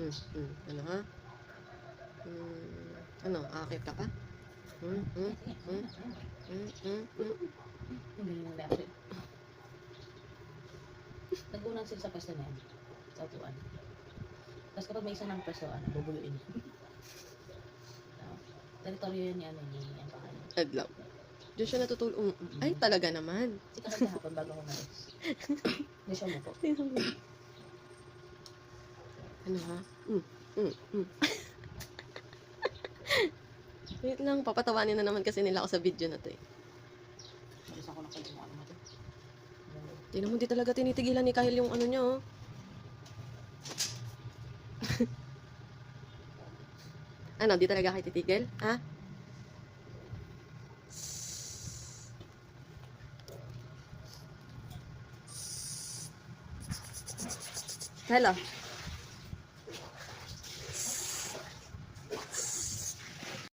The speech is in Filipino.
Hmm, hmm. Ano ha? Hmm. Ano, akit ka pa? Hmm, hmm, hmm, hmm, hmm, hmm. Nag-unang sila sa pwesto na yan. Sa upuan. Tapos kapag may isa ng pwesto, ano, bubuluin. so, teritoryo yan yan, ni ang pangalan. Adlaw. Diyan siya natutulog. Um, ay, talaga naman. Si kasi kahapon bago ko malis. Hindi siya umupo. Ano ha? Hmm, hmm, hmm. Wait lang, papatawanin na naman kasi nila ako sa video na to eh. Ano. Tingnan mo, di talaga tinitigilan ni Kahil yung ano niya, oh. ano, di talaga kayo titigil? Ha? Hello.